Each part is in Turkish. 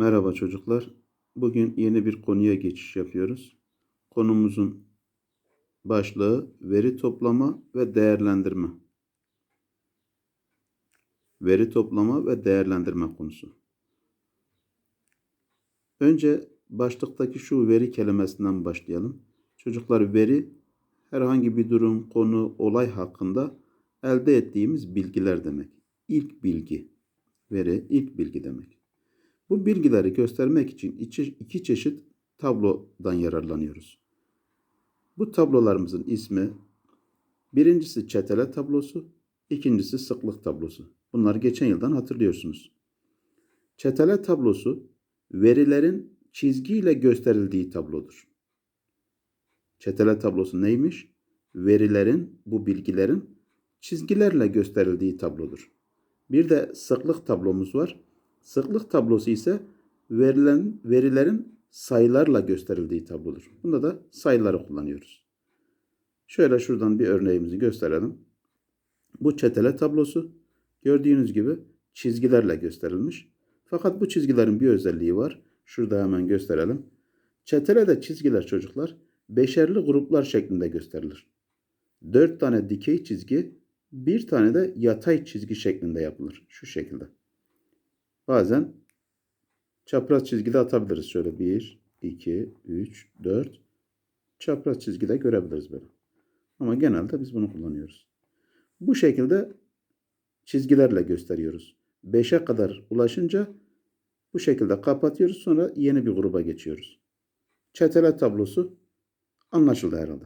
Merhaba çocuklar. Bugün yeni bir konuya geçiş yapıyoruz. Konumuzun başlığı veri toplama ve değerlendirme. Veri toplama ve değerlendirme konusu. Önce başlıktaki şu veri kelimesinden başlayalım. Çocuklar veri herhangi bir durum, konu, olay hakkında elde ettiğimiz bilgiler demek. İlk bilgi. Veri ilk bilgi demek. Bu bilgileri göstermek için iki, çeşit tablodan yararlanıyoruz. Bu tablolarımızın ismi birincisi çetele tablosu, ikincisi sıklık tablosu. Bunları geçen yıldan hatırlıyorsunuz. Çetele tablosu verilerin çizgiyle gösterildiği tablodur. Çetele tablosu neymiş? Verilerin, bu bilgilerin çizgilerle gösterildiği tablodur. Bir de sıklık tablomuz var. Sıklık tablosu ise verilen verilerin sayılarla gösterildiği tablodur. Bunda da sayıları kullanıyoruz. Şöyle şuradan bir örneğimizi gösterelim. Bu çetele tablosu gördüğünüz gibi çizgilerle gösterilmiş. Fakat bu çizgilerin bir özelliği var. Şurada hemen gösterelim. Çetelede çizgiler çocuklar beşerli gruplar şeklinde gösterilir. Dört tane dikey çizgi, bir tane de yatay çizgi şeklinde yapılır. Şu şekilde. Bazen çapraz çizgide atabiliriz. Şöyle 1, 2, 3, 4 çapraz çizgide görebiliriz böyle. Ama genelde biz bunu kullanıyoruz. Bu şekilde çizgilerle gösteriyoruz. 5'e kadar ulaşınca bu şekilde kapatıyoruz. Sonra yeni bir gruba geçiyoruz. Çetele tablosu anlaşıldı herhalde.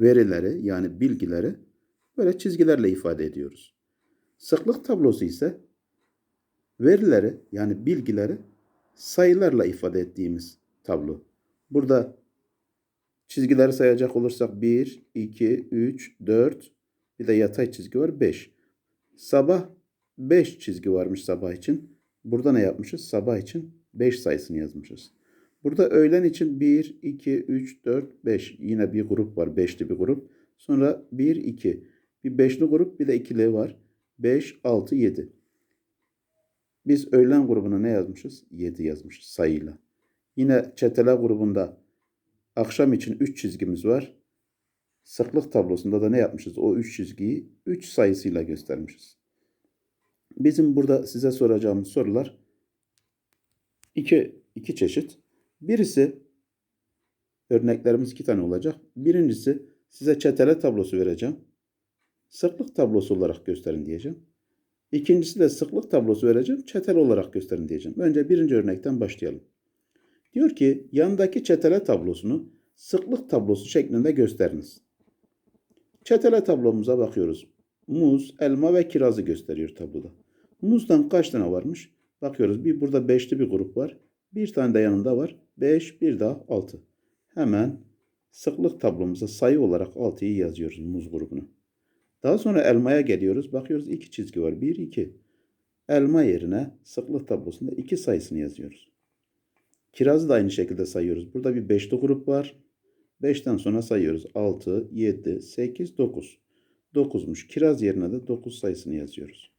Verileri yani bilgileri böyle çizgilerle ifade ediyoruz. Sıklık tablosu ise verileri yani bilgileri sayılarla ifade ettiğimiz tablo. Burada çizgileri sayacak olursak 1, 2, 3, 4 bir de yatay çizgi var 5. Sabah 5 çizgi varmış sabah için. Burada ne yapmışız? Sabah için 5 sayısını yazmışız. Burada öğlen için 1, 2, 3, 4, 5. Yine bir grup var. 5'li bir grup. Sonra 1, 2. Bir 5'li grup bir de ikili var. 5, 6, 7. Biz öğlen grubuna ne yazmışız? 7 yazmışız sayıyla. Yine çetele grubunda akşam için 3 çizgimiz var. Sıklık tablosunda da ne yapmışız? O 3 çizgiyi 3 sayısıyla göstermişiz. Bizim burada size soracağımız sorular iki, iki çeşit. Birisi örneklerimiz iki tane olacak. Birincisi size çetele tablosu vereceğim. Sıklık tablosu olarak gösterin diyeceğim. İkincisi de sıklık tablosu vereceğim. Çetele olarak gösterin diyeceğim. Önce birinci örnekten başlayalım. Diyor ki yandaki çetele tablosunu sıklık tablosu şeklinde gösteriniz. Çetele tablomuza bakıyoruz. Muz, elma ve kirazı gösteriyor tabloda. Muzdan kaç tane varmış? Bakıyoruz. Bir burada beşli bir grup var. Bir tane de yanında var. Beş, bir daha altı. Hemen sıklık tablomuza sayı olarak altıyı yazıyoruz muz grubunu. Daha sonra elmaya geliyoruz. Bakıyoruz iki çizgi var. Bir, iki. Elma yerine sıklık tablosunda iki sayısını yazıyoruz. Kirazı da aynı şekilde sayıyoruz. Burada bir beşli grup var. Beşten sonra sayıyoruz. Altı, yedi, sekiz, dokuz. Dokuzmuş. Kiraz yerine de dokuz sayısını yazıyoruz.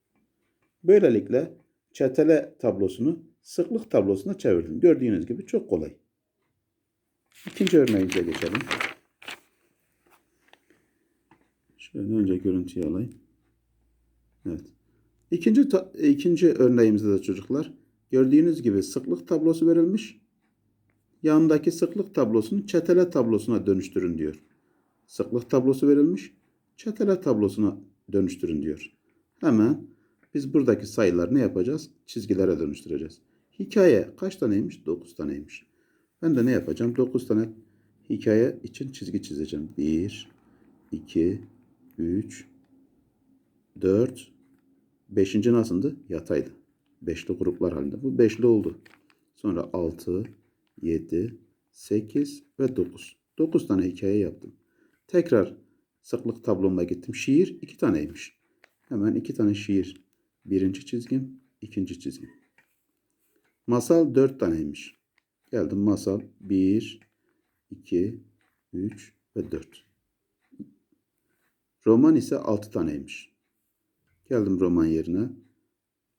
Böylelikle çetele tablosunu sıklık tablosuna çevirdim. Gördüğünüz gibi çok kolay. İkinci örneğimize geçelim. Şöyle önce görüntüyü alayım. Evet. İkinci, ta, ikinci örneğimizde de çocuklar gördüğünüz gibi sıklık tablosu verilmiş. Yanındaki sıklık tablosunu çetele tablosuna dönüştürün diyor. Sıklık tablosu verilmiş. Çetele tablosuna dönüştürün diyor. Hemen biz buradaki sayıları ne yapacağız? Çizgilere dönüştüreceğiz. Hikaye kaç taneymiş? 9 taneymiş. Ben de ne yapacağım? 9 tane hikaye için çizgi çizeceğim. 1, 2, 3, 4, 5. nasıldı? Yataydı. Beşli gruplar halinde. Bu beşli oldu. Sonra 6, 7, 8 ve 9. 9 tane hikaye yaptım. Tekrar sıklık tabloma gittim. Şiir 2 taneymiş. Hemen 2 tane şiir. Birinci çizgim, ikinci çizgim. Masal 4 taneymiş. Geldim masal 1, 2, 3 ve 4. Roman ise 6 taneymiş. Geldim roman yerine.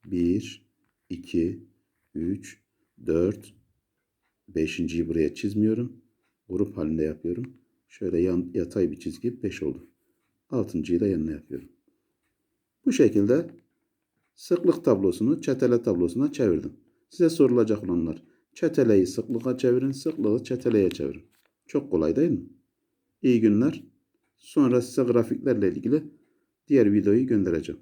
1, 2, 3, 4, Beşinciyi buraya çizmiyorum. Grup halinde yapıyorum. Şöyle yan, yatay bir çizgi 5 oldu. Altıncıyı da yanına yapıyorum. Bu şekilde sıklık tablosunu çetele tablosuna çevirdim. Size sorulacak olanlar çeteleyi sıklığa çevirin, sıklığı çeteleye çevirin. Çok kolay değil mi? İyi günler. Sonra size grafiklerle ilgili diğer videoyu göndereceğim.